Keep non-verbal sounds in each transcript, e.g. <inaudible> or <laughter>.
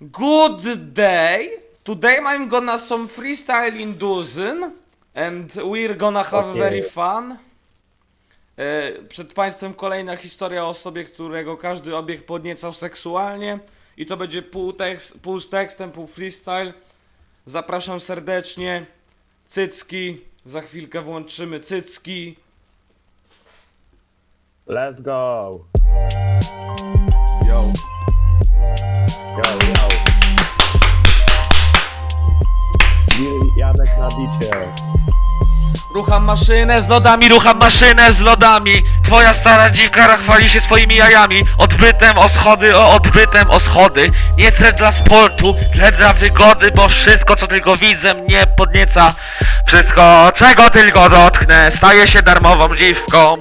Good day. Today I'm gonna some freestyle in Duzyn and we're gonna have Okay. very fun. E, przed Państwem kolejna historia o osobie, którego każdy obiekt podniecał seksualnie. I to będzie pół, tekst, pół z tekstem, pół freestyle. Zapraszam serdecznie. Cycki. Za chwilkę włączymy cycki. Let's go. Janek na bicie. Rucham maszynę z lodami, rucham maszynę z lodami. Twoja stara dziwka chwali się swoimi jajami. Odbytem o schody, o odbytem o schody. Nie tle dla sportu, tle dla wygody Bo wszystko co tylko widzę mnie podnieca. Wszystko czego tylko dotknę Staje się darmową dziwką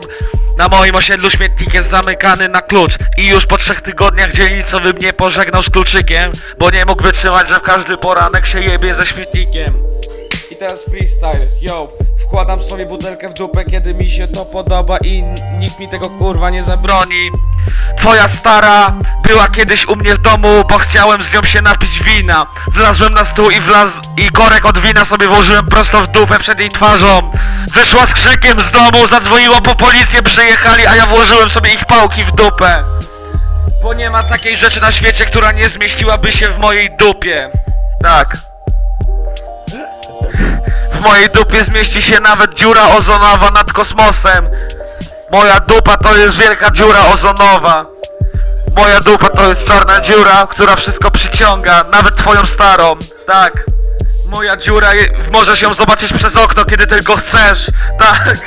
na moim osiedlu śmietnik jest zamykany na klucz I już po trzech tygodniach dzielnicowy mnie pożegnał z kluczykiem Bo nie mógł wytrzymać, że w każdy poranek się jebie ze śmietnikiem I teraz freestyle, yo Wkładam sobie butelkę w dupę, kiedy mi się to podoba I nikt mi tego kurwa nie zabroni. Broni Twoja stara była kiedyś u mnie w domu, bo chciałem z nią się napić wina. Wlazłem na stół i wlaz... i korek od wina sobie włożyłem prosto w dupę przed jej twarzą. Wyszła z krzykiem z domu, zadzwoniła po policję, przyjechali, a ja włożyłem sobie ich pałki w dupę. Bo nie ma takiej rzeczy na świecie, która nie zmieściłaby się w mojej dupie. Tak mojej dupie zmieści się nawet dziura ozonowa nad kosmosem. Moja dupa to jest wielka dziura ozonowa. Moja dupa to jest czarna dziura, która wszystko przyciąga, nawet twoją starą. Tak Moja dziura, je- możesz ją zobaczyć przez okno, kiedy tylko chcesz. <laughs> Tak,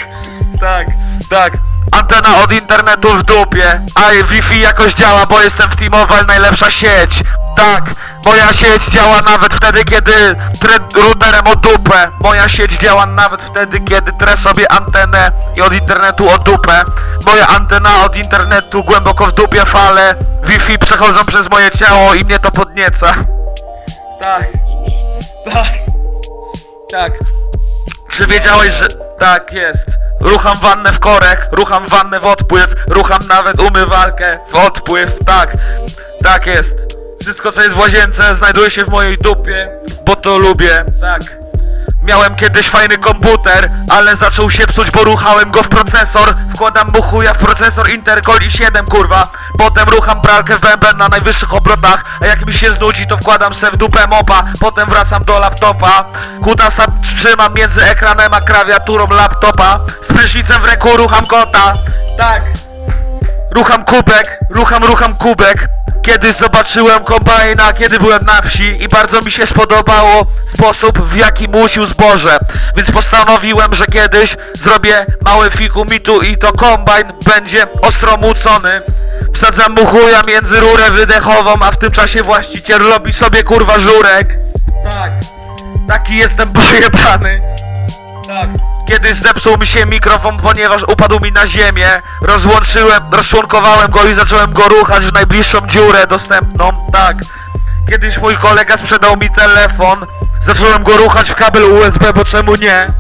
tak, tak. Antena od internetu w dupie. A Wi-Fi jakoś działa, bo jestem w T-Mobile najlepsza sieć. Tak, moja sieć działa nawet wtedy, kiedy trę routerem o dupę. Moja sieć działa nawet wtedy, kiedy trę sobie antenę i od internetu o dupę. Moja antena od internetu głęboko w dupie fale Wi-Fi przechodzą przez moje ciało i mnie to podnieca. Tak, tak, tak. Czy wiedziałeś, że... Tak jest. Rucham wannę w korek, rucham wannę w odpływ, rucham nawet umywalkę w odpływ, tak. Tak jest. Wszystko co jest w łazience znajduje się w mojej dupie, bo to lubię, tak. Miałem kiedyś fajny komputer, ale zaczął się psuć, bo ruchałem go w procesor. Wkładam mu chuja w procesor Intel Core i7 kurwa. Potem rucham pralkę w bęben na najwyższych obrotach. A jak mi się znudzi to wkładam se w dupę mopa. Potem wracam do laptopa. Kutasa trzymam między ekranem a klawiaturą laptopa. Z prysznicem w ręku rucham kota. Tak. Rucham kubek, rucham, rucham kubek Kiedyś zobaczyłem kombajna, kiedy byłem na wsi i bardzo mi się spodobało sposób, w jaki musił zboże. Więc postanowiłem, że kiedyś zrobię mały fiku mitu i to kombajn będzie ostro mucony. Wsadzam mu chuja między rurę wydechową, a w tym czasie właściciel robi sobie kurwa żurek. Tak, taki jestem <laughs> pojebany. Tak. Kiedyś zepsuł mi się mikrofon, ponieważ upadł mi na ziemię. Rozłączyłem, rozczłonkowałem go i zacząłem go ruchać w najbliższą dziurę dostępną. Tak. Kiedyś mój kolega sprzedał mi telefon. Zacząłem go ruchać w kabel USB, bo czemu nie?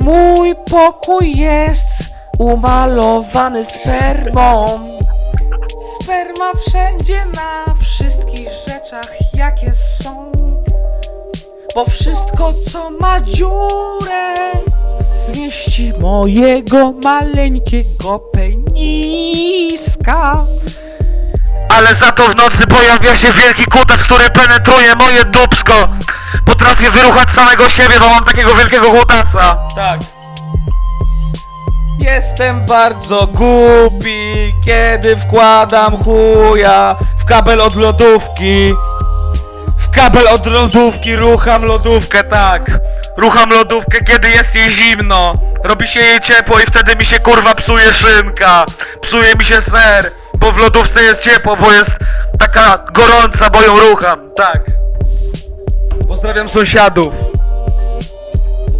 Mój pokój jest umalowany spermą. Sperma wszędzie na wszystkich rzeczach, jakie są. Bo wszystko, co ma dziurę, zmieści mojego maleńkiego peniska. Ale za to w nocy pojawia się wielki kutas, który penetruje moje dupsko. Potrafię wyruchać samego siebie, bo mam takiego wielkiego kutasa. Tak. Jestem bardzo głupi, kiedy wkładam chuja w kabel od lodówki. Kabel od lodówki rucham lodówkę, tak. Rucham lodówkę, kiedy jest jej zimno. Robi się jej ciepło i wtedy mi się kurwa psuje szynka. Psuje mi się ser, bo w lodówce jest ciepło, bo jest taka gorąca, bo ją rucham. Tak. Pozdrawiam sąsiadów.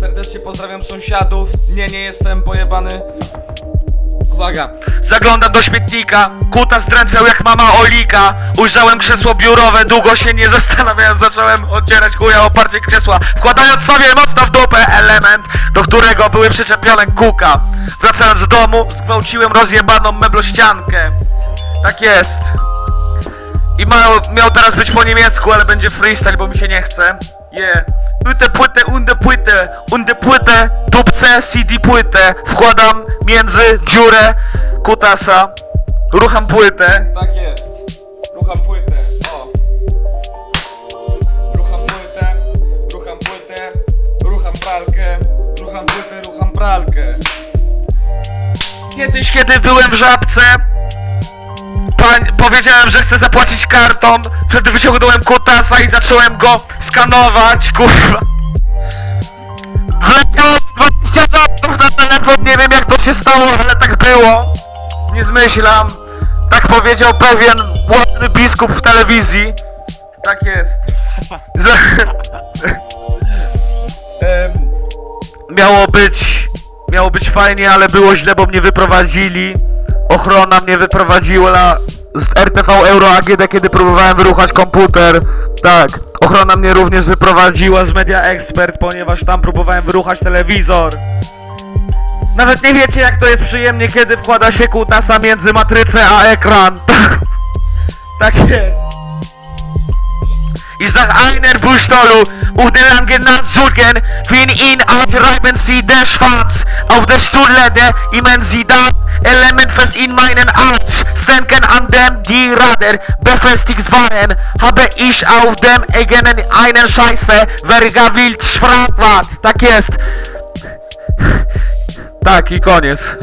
Serdecznie pozdrawiam sąsiadów. Nie, nie jestem pojebany. Uwaga. Zaglądam do śmietnika, kuta zdrętwiał jak mama Olika. Ujrzałem krzesło biurowe, długo się nie zastanawiałem. Zacząłem ocierać chuja oparcie krzesła Wkładając sobie mocno w dupę element Do którego były przyczepione kuka. Wracając do domu, zgwałciłem rozjebaną meblościankę. Tak jest. I miał, miał teraz być po niemiecku, ale będzie freestyle, bo mi się nie chce. Yeah Unde płytę, unde płytę, unde płytę, dupce, CD płytę Wkładam między dziurę kutasa Rucham płytę Tak jest. Rucham płytę. O. Rucham płytę. Rucham płytę. Rucham pralkę. Rucham płytę, rucham pralkę. Kiedyś, kiedy byłem w żabce Powiedziałem, że chcę zapłacić kartą. Wtedy wyciągnąłem kutasa i zacząłem go skanować, kurwa. Wleciało 20 złotych na telefon, nie wiem jak to się stało, ale tak było. Nie zmyślam. Tak powiedział pewien ładny biskup w telewizji. Tak jest. <laughs> Miało być. Miało być fajnie, ale było źle, bo mnie wyprowadzili. Ochrona mnie wyprowadziła z RTV Euro AGD, kiedy próbowałem wyruchać komputer. Tak, ochrona mnie również wyprowadziła z Media Expert, ponieważ tam próbowałem wyruchać telewizor. Nawet nie wiecie, jak to jest przyjemnie, kiedy wkłada się kutasa między matrycę a ekran. <laughs> tak jest. Ich sag einer Buchstolu, auf den langen Nasensulken, für ihn aufreiben sie der Schwanz, auf der Stuhllede, immer sie das Element fest in meinen Arsch, dem die Rader befestigt waren, habe ich auf dem eigenen einen Scheiße, wer wild Schwratwart, tak jest. Tak i koniec.